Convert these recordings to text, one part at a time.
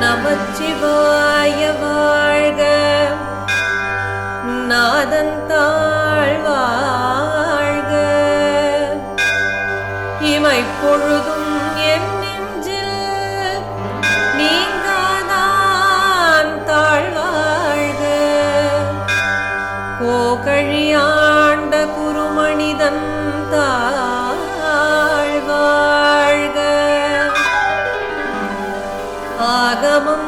நமச்சிவாய வாழ்க. நாதந்தாள் வாழ்க இமை பொழுதும் தாழ்வாழ்க. ஆகமம்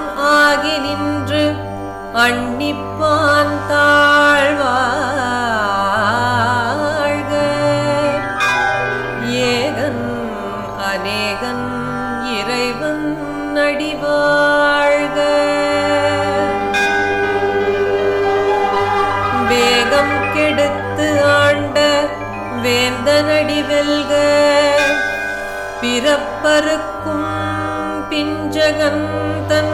பிஞ்சகன் தன்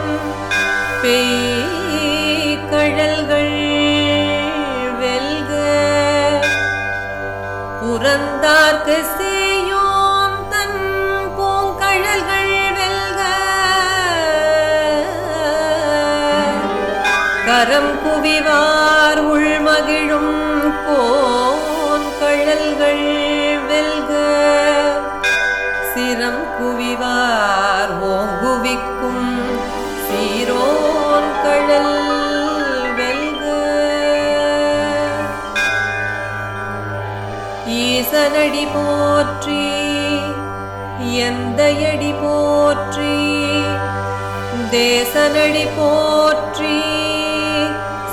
ஈசனடி போற்றி எந்தையடி போற்றி தேசனடி போற்றி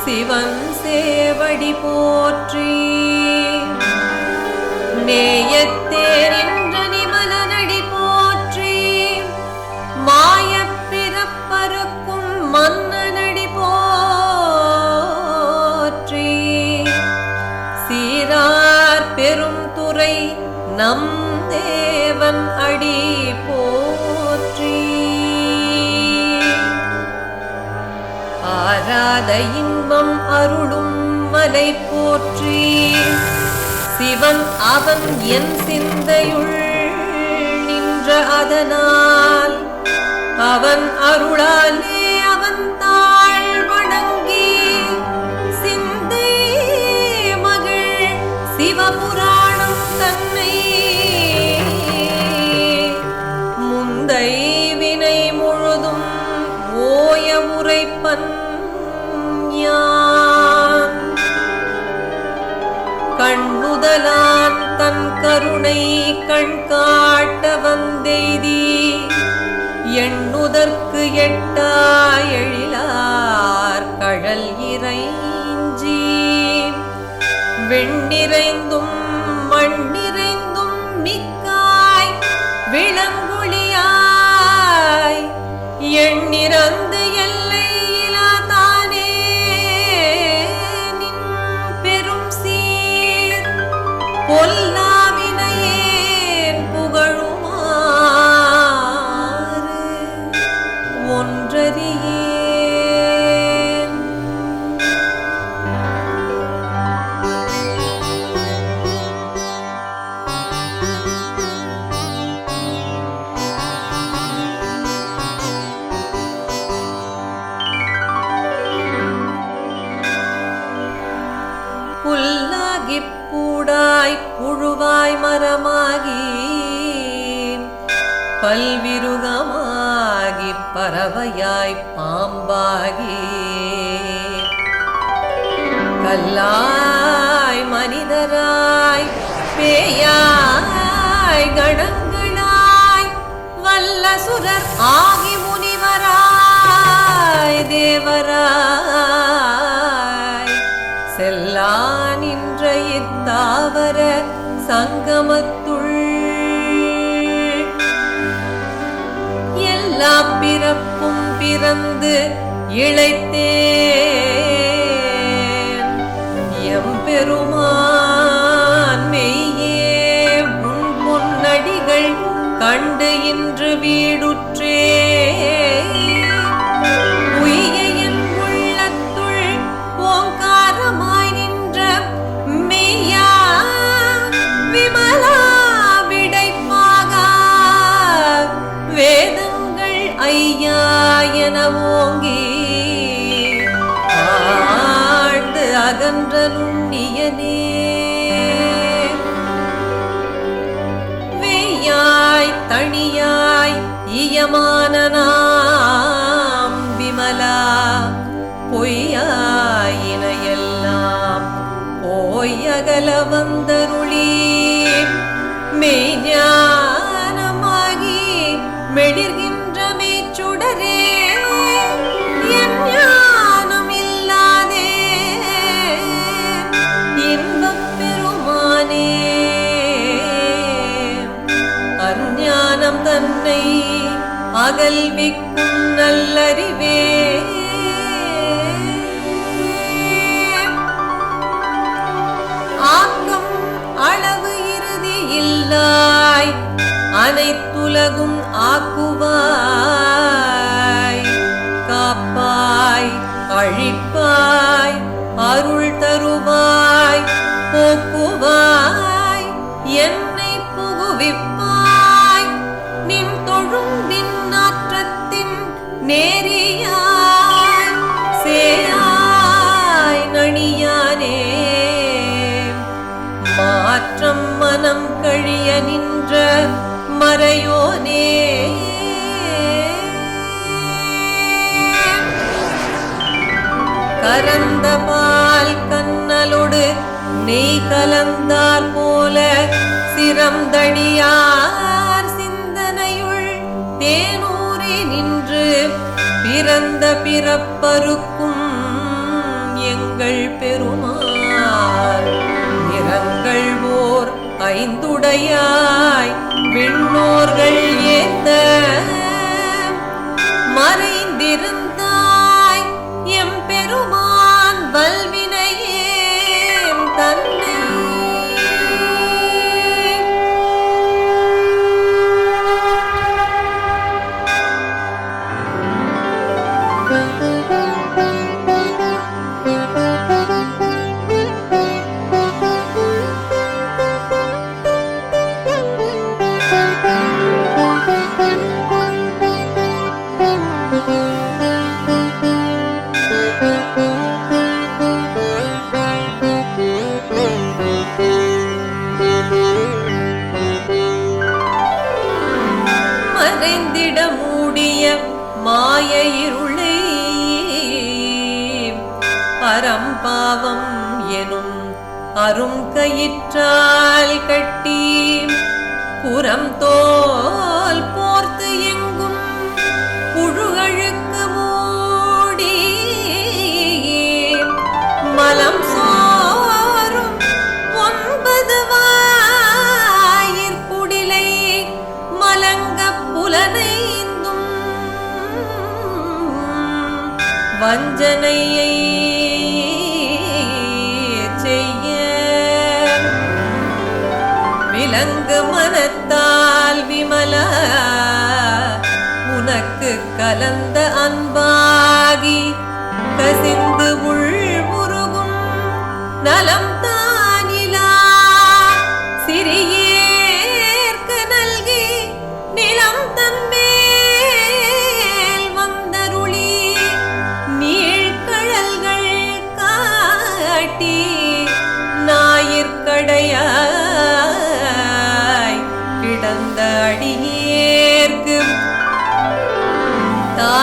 சிவன் சேவடி போற்றி. நேயத் ஆராத இன்பம் அருளும் மலை போற்றி. சிவன் அவன் என் சிந்தையுள் நின்ற அதனால் அவன் அருளாலே ஆதலான் தன் கருணை கண் காட்ட வந்தெய்தி. எண்ணுதற்கு எட்டா எழிலார் கழல் இறைஞ்சி. வெண்ணிறைந்தும் மண்ணிறைந்தும் மிக்காய் விளங்குழியாய் எண்ணிறந்து பறவையாய் பாம்பாகி. கல்லாய் மனிதராய் பேயாய் கணங்களாய் வல்ல வல்லசுரர் ஆகி முனிவராய் தேவராய். செல்லா நின்ற இத்தாவர சங்கமத்துள் எல்லா பிறப்பும் பிறந்து இழைத்தேன். எம்பெருமான் மெய்யே உன் பொன்னடிகள் கண்டு இன்று வீடுற்றேன் இயமான நாம் விமலா பொய்யாயின எல்லாம் போயகல வந்தருள் அகல்விக்கும் நல்லறிவே. ஆக்கம் அளவு இறுதி இல்லாய் அனைத்துலகும் ஆக்குவாய். காப்பாய் அழிப்பாய் அருள் தருவாய் போக்குவாய். மறையோனே. கரந்த பால் கண்ணலோடு நெய் கலந்தார் போல சிறந்தடியார் சிந்தனையுள் தேனூரே நின்று பிறந்த பிறப்பருக்கும் எங்கள் பெருமாள். நிறங்கள் ஐந்துடையாய் விண்ணோர்கள் ஏத்த மறைந்திருந்த அரும் கயிற்றால் கட்டி புறம் தோல் போர்த்து எங்கும் புழுகழுக்கு மூடி மலம் சோறும் ஒன்பது வாயிற்குடிலை மலங்க புலனைந்தும் வஞ்சனையை மனத்தால் விமல. உனக்கு கலந்த அன்பா.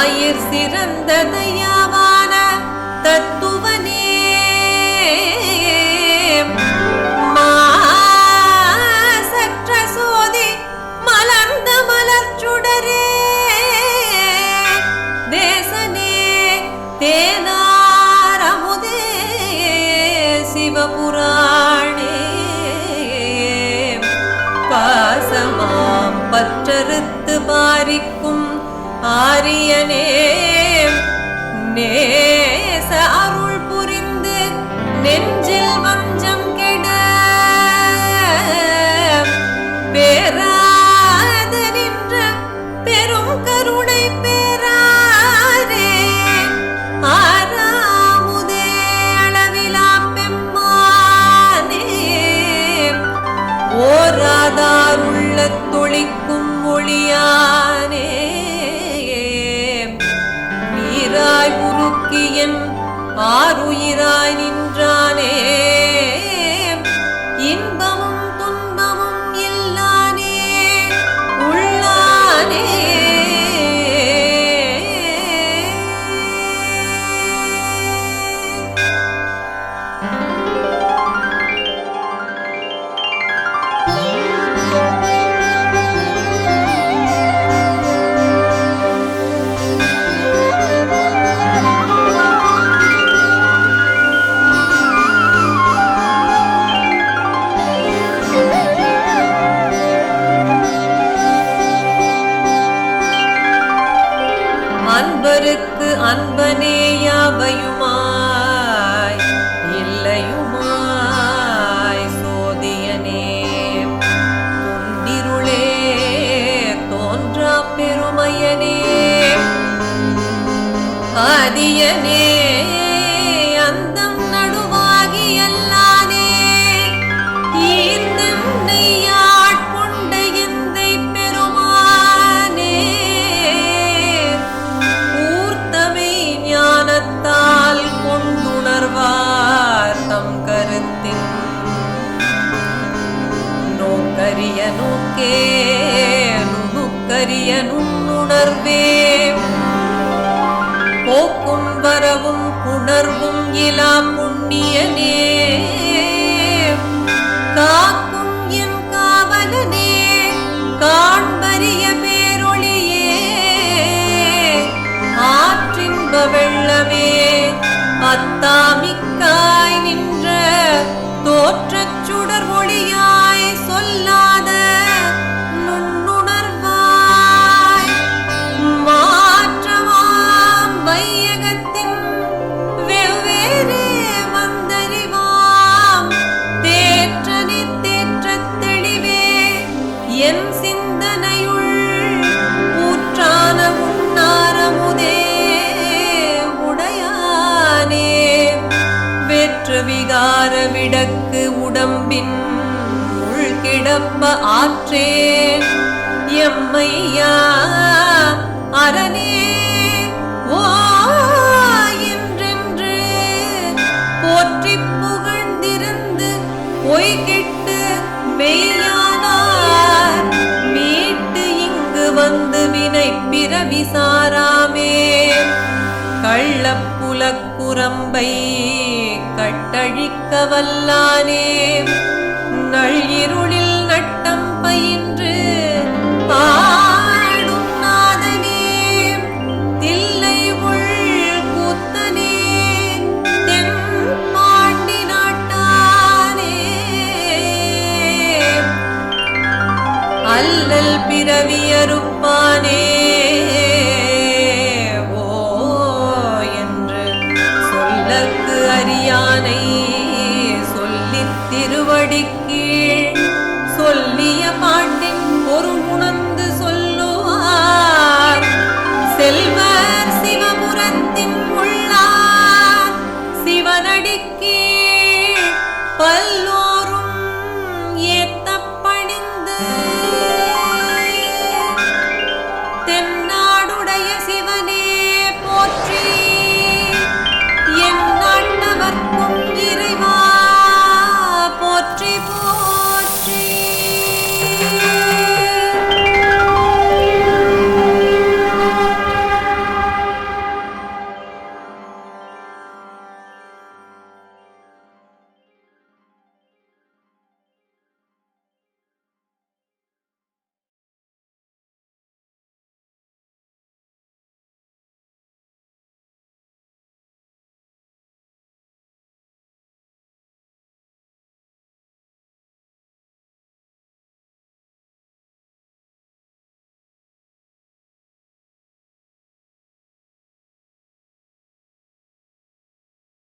தாயிற் சிறந்த தயாவான தத்துவனே. மாசற்ற சோதி மலர்ந்த மலர்ச்சுடரே தேசனே தேனாரமுதே சிவபுராணே. பாசமாம் பற்றறுத்து பாரிக்கும் ஆரியனே நேச அருள் புரிந்து நெஞ்சில் வஞ்சம் கெட பேராத நின்ற பெரும் கருணை பேராரே ஆறாமுதே அளவிலா பெம்மானே. ஓராதாருள்ள தொழிக்கும் ஒளியானே ஆறுயிராய் நின் அடியனே அந்தம் நடுவாகி அல்லானே ஈர்த்தென்னை ஆட்கொண்ட எந்தை பெருமானே. ஊர்த்தமை ஞானத்தால் கொண்டுணர்வார் தம் கருத்தின் நோக்கரிய நோக்கே நுணுக்கரிய நுண்ணுணர்வே. போக்கும் வரவும் புணர்வும் இலா புண்ணியனே. காக்கும் என் காவலனே காண்பரிய பேரொழியே. ஆற்றின்ப வெள்ளமே அத்தாமிக்காய் நின்ற தோற்றச் சுடர் ஒளியாய் சொல்லாத அன்பின் உள் கிடப்ப ஆற்றேன் எம்மையா அரணே ஓ என்றென்று போற்றிப் புகழ்ந்திருந்து பொய்கிட்டு மெய்யானார். மீட்டு இங்கு வந்து வினை பிறவி சாராமே. கள்ளப்புலக்குரம்பை கட்டழிக்க வல்லானே நள்ளிருளில் நட்டம் பயின்று பாடும் நாதனே. தில்லை உள் கூத்தனே. தென் நாட்டானே. அல்லல் பிறவியறுப்பானே